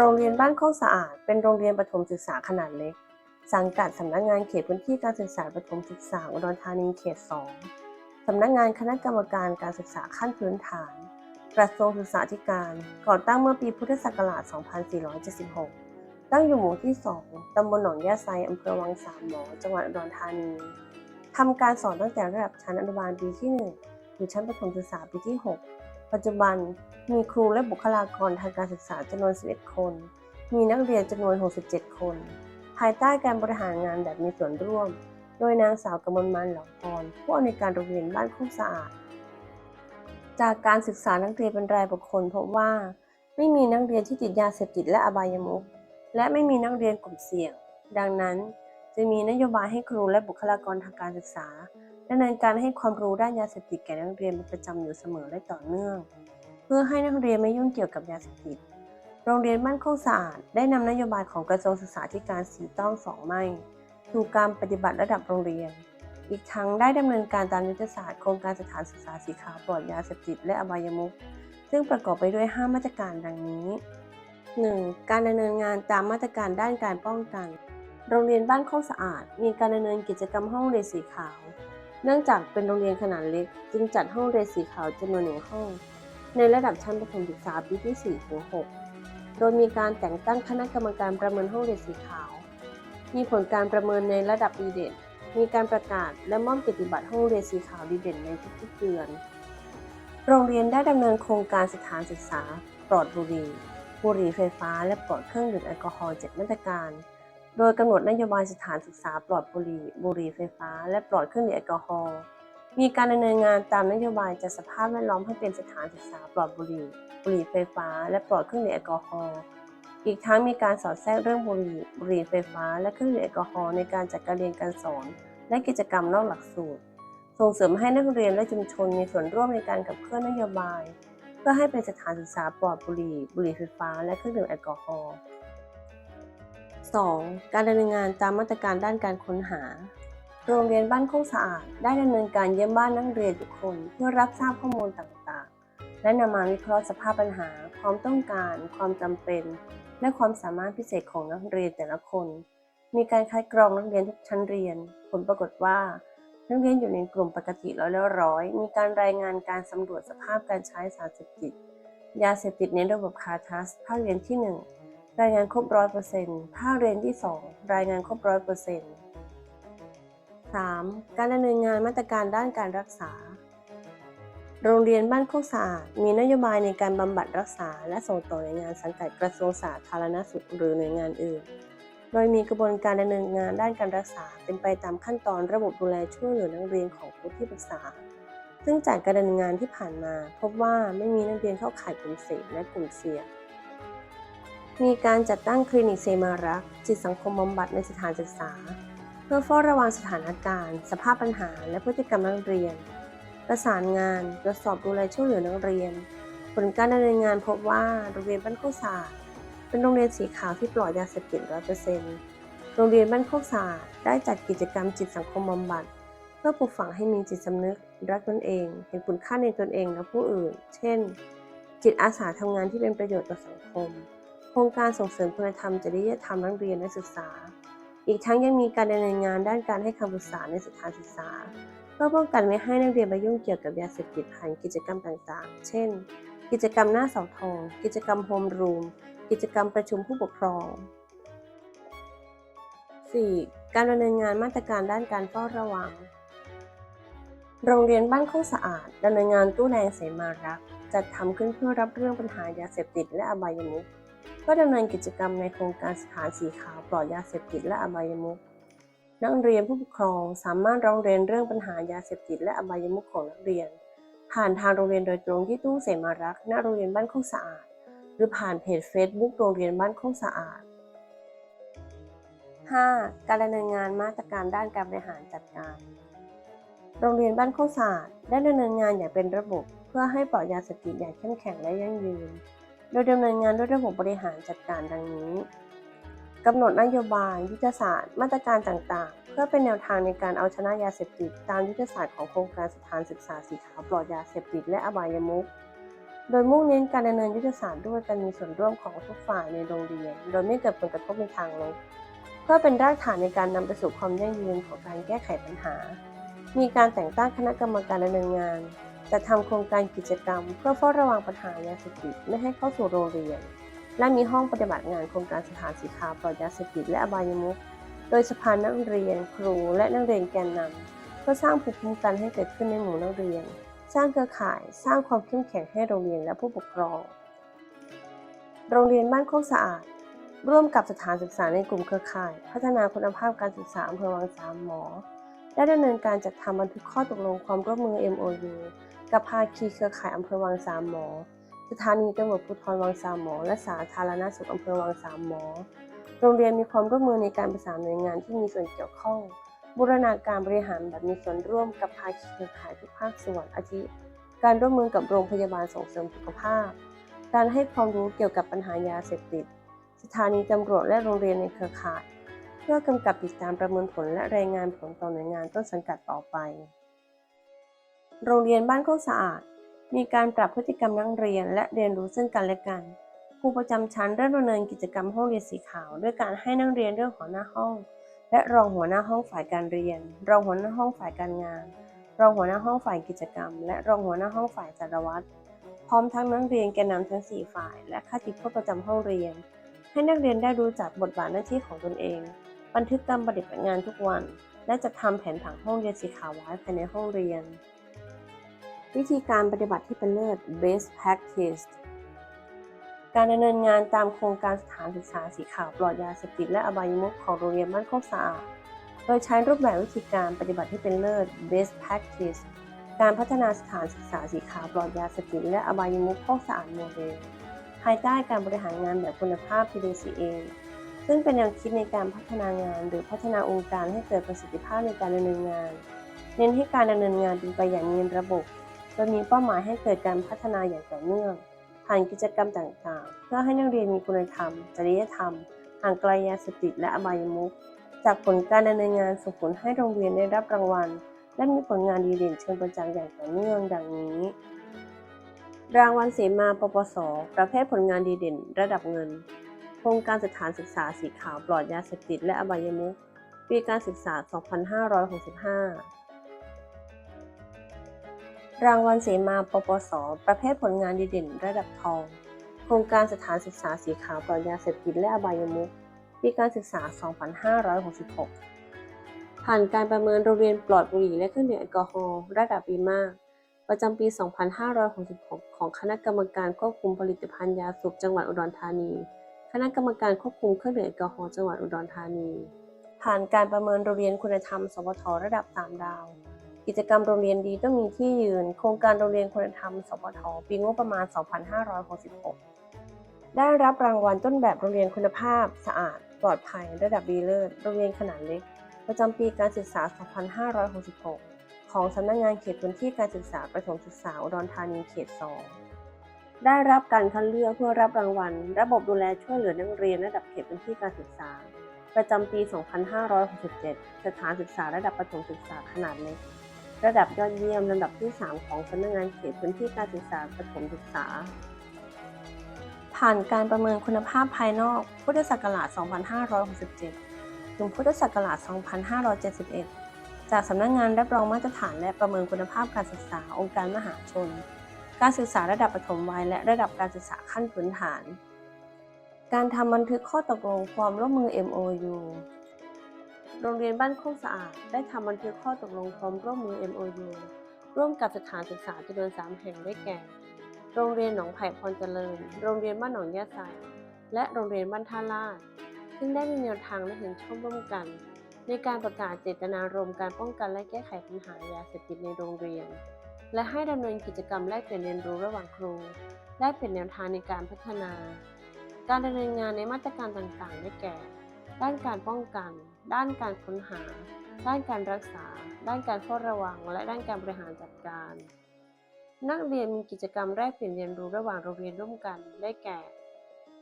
โรงเรียนบ้านโคกสะอาด เป็นโรงเรียนประถมศึกษาขนาดเล็ก สังกัดสำนักงานเขตพื้นที่การศึกษาประถมศึกษาอุดรธานีเขต 2 สำนักงานคณะกรรมการการศึกษาขั้นพื้นฐาน กระทรวงศึกษาธิการ ก่อตั้งเมื่อปีพุทธศักราช 2476 ตั้งอยู่หมู่ที่ 2 ตำบลหนองยาไซอำเภอวังสามหมอ จังหวัดอุดรธานี ทำการสอนตั้งแต่ระดับชั้นอนุบาลปีที่ 1 หรือชั้นประถมศึกษาปีที่ 6 ปัจจุบันมีครูและบุคลากรทางการศึกษาจำนวน 11 คน มีนักเรียนจำนวน 67 คน ภายใต้การบริหารงานแบบมีส่วนร่วม โดยนางสาวกมลมันเหล่าพรผู้อำนวยการโรงเรียนบ้านโคกสะอาด จากการศึกษานักเรียนเป็นรายบุคคลพบว่า ไม่มีนักเรียนที่ติดยาเสพติดและอบายมุขและไม่มีนักเรียนกลุ่มเสี่ยง ดังนั้น จะมีนโยบายให้ครูและบุคลากรทางการศึกษา ดำเนินการให้ความรู้ด้านยาเสพติดแก่นักเรียนเป็นประจำอยู่เสมอและต่อเนื่อง เพื่อให้นักเรียนไม่ยุ่งเกี่ยวกับยาเสพติด โรงเรียนบ้านโคกสะอาดได้นำนโยบายของกระทรวงศึกษาธิการสีต้องสองไม่สู่การปฏิบัติระดับโรงเรียน อีกทั้งได้ดำเนินการตามยุทธศาสตร์โครงการสถานศึกษาสีขาวปลอดยาเสพติดและอบายมุขซึ่งประกอบไปด้วย 5 มาตรการดังนี้ 1. การดำเนินงานตามมาตรการด้านการป้องกัน โรงเรียนบ้านโคกสะอาด มีการดำเนินกิจกรรมห้องเรียนสีขาว เนื่องจากเป็นโรงเรียนขนาดเล็ก จึงจัดห้องเรียนสีขาวจำนวนหนึ่งห้อง ในระดับชั้นประถมศึกษาปีที่ 4 ถึง 6 โดยมีการแต่งตั้งคณะกรรมการประเมินห้องเรียนสีขาว มีผลการประเมินในระดับดีเด่น มีการประกาศและมอบเกียรติบัตรห้องเรียนสีขาวดีเด่นในทุกๆเดือน โรงเรียนได้ดำเนินโครงการสถานศึกษา ปลอดบุหรี่บุหรี่ไฟฟ้า และปลอดเครื่องดื่มแอลกอฮอล์7มาตรการ โดยกำหนดนโยบายสถานศึกษาปลอดบุหรี่บุหรี่ไฟฟ้า และปลอดเครื่องดื่มแอลกอฮอล์มีการดำเนินงานตามนโยบายจัดสภาพแวดล้อมให้เป็นสถานศึกษาปลอดบุหรี่บุหรี่ไฟฟ้า และปลอดเครื่องดื่มแอลกอฮอล์อีกทั้งมีการสอดแทรกเรื่องบุหรี่บุหรี่ไฟฟ้า และเครื่องดื่มแอลกอฮอล์ในการจัดการเรียนการสอน และกิจกรรมนอกหลักสูตร ส่งเสริมให้นักเรียนและชุมชนมีส่วนร่วมในการขับเคลื่อนนโยบาย เพื่อให้เป็นสถานศึกษาปลอดบุหรี่บุหรี่ไฟฟ้า และเครื่องดื่มแอลกอฮอล์ 2. การดำเนินงานตามมาตรการด้านการค้นหา โรงเรียนบ้านโคกสะอาด ได้ดำเนินการเยี่ยมบ้านนักเรียนทุกคนเพื่อรับทราบข้อมูลต่างๆ และนำมาวิเคราะห์สภาพปัญหา ความต้องการ ความจำเป็น และความสามารถพิเศษของนักเรียนแต่ละคน มีการคัดกรองนักเรียนทุกชั้นเรียน ผลปรากฏว่านักเรียนอยู่ในกลุ่มปกติร้อยละร้อย มีการรายงานการสำรวจสภาพการใช้สารเสพติด ยาเสพติดในระบบคาทัสภาคเรียนที่ 1 รายงานครบร้อยเปอร์เซ็นต์ภาคเรียนที่ 2 รายงานครบร้อยเปอร์เซ็นต์ 3. การดำเนินงานมาตรการด้านการรักษา โรงเรียนบ้านโคกสะอาดมีนโยบายในการบำบัดรักษา และส่งต่อหน่วยงานสังกัดกระทรวงสาธารณสุขหรือหน่วยงานอื่น โดยมีกระบวนการดำเนินงานด้านการรักษา เป็นไปตามขั้นตอนระบบดูแลช่วยเหลือนักเรียนของผู้ที่ปรึกษา ซึ่งจากการดำเนินงานที่ผ่านมา พบว่าไม่มีนักเรียนเข้าข่ายกลุ่มเสี่ยงและกลุ่มเสี่ยง มีการจัดตั้งคลินิกเซมารัก จิตสังคมบำบัดในสถานศึกษา เพื่อเฝ้าระวังสถานการณ์ สภาพปัญหา และพฤติกรรมนักเรียน ประสานงานตรวจสอบดูแลช่วยเหลือนักเรียน ผลการดำเนินงานพบว่าโรงเรียนบ้านโคกสะอาดเป็นโรงเรียนสีขาวที่ปลอดยาเสพติดร้อยเปอร์เซ็นต์โรงเรียนบ้านโคกสะอาดได้จัดกิจกรรมจิตสังคมบำบัด เพื่อปลูกฝังให้มีจิตสำนึก รักตนเอง เห็นคุณค่าในตนเองและผู้อื่น เช่น จิตอาสาทำงานที่เป็นประโยชน์ต่อสังคม ครงการส่งเสริมคุณธรรมจริยธรรมนักเรียนนักศึกษา อีกทั้งยังมีการดำเนินงานด้านการให้คำปรึกษาในสถานศึกษา เพื่อป้องกันไม่ให้นักเรียนมายุ่งเกี่ยวกับยาเสพติดผ่านกิจกรรมต่างๆ เช่น กิจกรรมหน้าเสาธงกิจกรรมโฮมรูม กิจกรรมประชุมผู้ปกครอง 4. การดำเนินงานมาตรการด้านการเฝ้าระวัง โรงเรียนบ้านโคกสะอาดดำเนินงานตู้แดงเสมารักจัดทำขึ้นเพื่อรับเรื่องปัญหายาเสพติดและอบายมุข เพื่อดำเนินกิจกรรมในโครงการสถานสีขาวปลอดยาเสพติดและอบายมุขนักเรียนผู้ปกครองสามารถร้องเรียนเรื่องปัญหายาเสพติดและอบายมุขของนักเรียน ผ่านทางโรงเรียนโดยตรงที่ตู้เสมารักณโรงเรียนบ้านโคกสะอาด หรือผ่านเพจ Facebook โรงเรียนบ้านโคกสะอาด 5. การดำเนินงานมาตรการด้านการบริหารจัดการ โรงเรียนบ้านโคกสะอาดได้ดำเนินงานอย่างเป็นระบบ เพื่อให้ปลอดยาเสพติดอย่างเข้มแข็งและยั่งยืน โดยดำเนินงานด้วยระบบบริหารจัดการดังนี้กำหนดนโยบาย ยุทธศาสตร์ มาตรการต่างๆ เพื่อเป็นแนวทางในการเอาชนะยาเสพติด ตามยุทธศาสตร์ของโครงการสถานศึกษาสีขาวปลอดยาเสพติดและอบายมุขโดยมุ่งเน้นการดำเนินยุทธศาสตร์ด้วยการมีส่วนร่วมของทุกฝ่ายในโรงเรียน โดยไม่เกิดผลกระทบในทางลบเพื่อเป็นรากฐานในการนำไปสู่ความยั่งยืนของการแก้ไขปัญหา มีการแต่งตั้งคณะกรรมการดำเนินงาน จัดทำโครงการกิจกรรม เพื่อเฝ้าระวังปัญหายาเสพติดไม่ให้เข้าสู่โรงเรียน และมีห้องปฏิบัติงานโครงการสถานสีขาวปลอดยาเสพติดและอบายมุขโดยสภานักเรียน ครู และนักเรียนแกนนำเพื่อสร้างภูมิคุ้มกันให้เกิดขึ้นในหมู่นักเรียน สร้างเครือข่าย สร้างความเข้มแข็งให้โรงเรียนและผู้ปกครอง โรงเรียนบ้านโคกสะอาด ร่วมกับสถานศึกษาในกลุ่มเครือข่าย พัฒนาคุณภาพการศึกษาอำเภอวังสามหมอได้ดำเนินการจัดทำบันทึกข้อตกลงความร่วมมือ MOU กับภาคีเครือข่ายอำเภอวังสามหมอ สถานีตำรวจภูธรวังสามหมอ และสาธารณสุขอำเภอวังสามหมอ โรงเรียนมีความร่วมมือในการประสานหน่วยงานที่มีส่วนเกี่ยวข้อง บูรณาการบริหารแบบมีส่วนร่วมกับภาคีเครือข่ายทุกภาคส่วนอาทิ การร่วมมือกับโรงพยาบาลส่งเสริมสุขภาพ การให้ความรู้เกี่ยวกับปัญหายาเสพติด สถานีตำรวจและโรงเรียนในเครือข่าย เพื่อกำกับติดตามประเมินผลและรายงานผลต่อหน่วยงานต้นสังกัดต่อไป โรงเรียนบ้านโคกสะอาด มีการปรับพฤติกรรมนักเรียนและเรียนรู้ซึ่งกันและกัน ครูประจำชั้นเริ่มดำเนินกิจกรรมห้องเรียนสีขาว ด้วยการให้นักเรียนเลือกหัวหน้าห้อง และรองหัวหน้าห้องฝ่ายการเรียน รองหัวหน้าห้องฝ่ายการงาน รองหัวหน้าห้องฝ่ายกิจกรรม และรองหัวหน้าห้องฝ่ายสารวัตรพร้อมทั้งนักเรียนแกนนำทั้ง 4 ฝ่าย และข้าติดผู้ประจำห้องเรียน ให้นักเรียนได้รู้จักบทบาทหน้าที่ของตนเอง บันทึกการปฏิบัติงานทุกวัน และจัดทำแผนผังห้องเรียนสีขาวไว้ภายในห้องเรียน วิธีการปฏิบัติที่เป็นเลิศ best practice การดำเนินงานตามโครงการสถานศึกษาสีขาวปลอดยาเสพติดและอบายมุขของโรงเรียนบ้านโคกสะอาด โดยใช้รูปแบบวิธีการปฏิบัติที่เป็นเลิศ best practice การพัฒนาสถานศึกษาสีขาวปลอดยาเสพติดและอบายมุขโคกสะอาดโมเดล ภายใต้การบริหารงานแบบคุณภาพ PDCA ซึ่งเป็นแนวคิดในการพัฒนางานหรือพัฒนาองค์การให้เกิดประสิทธิภาพในการดำเนินงาน เน้นให้การดำเนินงานเป็นไปอย่างมีระบบ ดยมีเป้าหมายให้เกิดการพัฒนาอย่างต่อเนื่อง ผ่านกิจกรรมต่างๆ เพื่อให้นักเรียนมีคุณธรรม จริยธรรม ห่างไกลยาเสพติดและอบายมุขจากผลการดำเนินงานส่งผลให้โรงเรียนได้รับรางวัล และมีผลงานดีเด่นเชิงประจักษ์อย่างต่อเนื่องดังนี้ รางวัลเสมาปปส ประเภทผลงานดีเด่น ระดับเงิน โครงการสถานศึกษาสีขาวปลอดยาเสพติดและอบายมุขปีการศึกษา 2565 รางวัลเสมาปปส ประเภทผลงานดีเด่นระดับทอง โครงการสถานศึกษาสีขาวปลอดยาเสพติดและอบายมุขปีการศึกษา 2566 ผ่านการประเมินโรงเรียนปลอดบุหรี่และเครื่องดื่มแอลกอฮอล์ระดับดีมาก ประจำปี 2566 ของคณะกรรมการควบคุมผลิตภัณฑ์ยาสูบจังหวัดอุดรธานี คณะกรรมการควบคุมเครื่องดื่มแอลกอฮอล์จังหวัดอุดรธานี ผ่านการประเมินโรงเรียนคุณธรรม สวทระดับ 3 ดาว กิจกรรมโรงเรียนดีต้องมีที่ยืน โครงการโรงเรียนคุณธรรมสวทปีงบประมาณ 2566 ได้รับรางวัลต้นแบบโรงเรียนคุณภาพ สะอาด ปลอดภัย ระดับดีเลิศ โรงเรียนขนาดเล็ก ประจำปีการศึกษา 2566 ของสำนักงานเขตพื้นที่การศึกษาประถมศึกษาอุดรธานีเขต 2 ได้รับการคัดเลือกเพื่อรับรางวัล ระบบดูแลช่วยเหลือนักเรียนระดับเขตพื้นที่การศึกษา ประจำปี 2567 สถานศึกษาระดับประถมศึกษาขนาดเล็ก ระดับยอดเยี่ยมลำดับที่ 3 ของสำนักงานเขตพื้นที่การศึกษาประถมศึกษา ผ่านการประเมินคุณภาพภายนอก พุทธศักราช 2567 ถึงพุทธศักราช 2571 จากสำนักงานรับรองมาตรฐานและประเมินคุณภาพการศึกษาองค์การมหาชน การศึกษาระดับประถมวัยและระดับการศึกษาขั้นพื้นฐาน การทำบันทึกข้อตกลงความร่วมมือ MOU โรงเรียนบ้านโคกสะอาด ได้ทำบันทึกข้อตกลงความร่วมมือ MOU ร่วมกับสถานศึกษาจำนวน3แห่งได้แก่ โรงเรียนหนองไผ่พรเจริญ โรงเรียนบ้านหนองยะไซและโรงเรียนบ้านท่าลาด ซึ่งได้มีแนวทางและเห็นชอบร่วมกัน ในการประกาศเจตนารมณ์การป้องกันและแก้ไขปัญหายาเสพติดในโรงเรียน และให้ดำเนินกิจกรรมแลกเปลี่ยนเรียนรู้ระหว่างครูแลกเปลี่ยนแนวทางในการพัฒนา การดำเนินงานในมาตรการต่างๆ ได้แก่ ด้านการป้องกัน ด้านการค้นหา ด้านการรักษา ด้านการเฝ้าระวัง และด้านการบริหารจัดการ นักเรียนมีกิจกรรมแลกเปลี่ยนเรียนรู้ระหว่างโรงเรียนร่วมกัน ได้แก่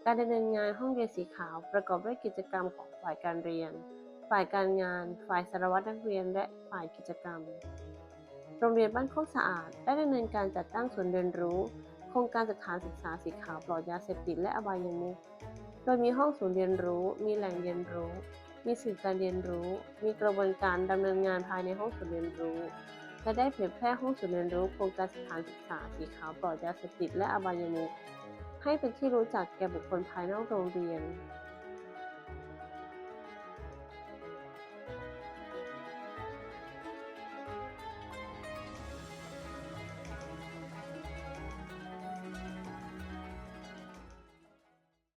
การดำเนินงานห้องเรียนสีขาวประกอบด้วยกิจกรรมของฝ่ายการเรียน ฝ่ายการงาน ฝ่ายสารวัตรนักเรียน และฝ่ายกิจกรรม โรงเรียนบ้านโคกสะอาดได้ดำเนินการจัดตั้งศูนย์เรียนรู้ โครงการสถานศึกษาสีขาวปลอดยาเสพติดและอบายมุขโดยมีห้องศูนย์เรียนรู้ มีแหล่งเรียนรู้ มีสื่อการเรียนรู้ มีกระบวนการดำเนินงานภายในห้องศูนย์เรียนรู้ และได้เผยแพร่ห้องศูนย์เรียนรู้โครงการสถานศึกษาสีขาวปลอดยาเสพติดและอบายมุขให้เป็นที่รู้จักแก่บุคคลภายนอกโรงเรียน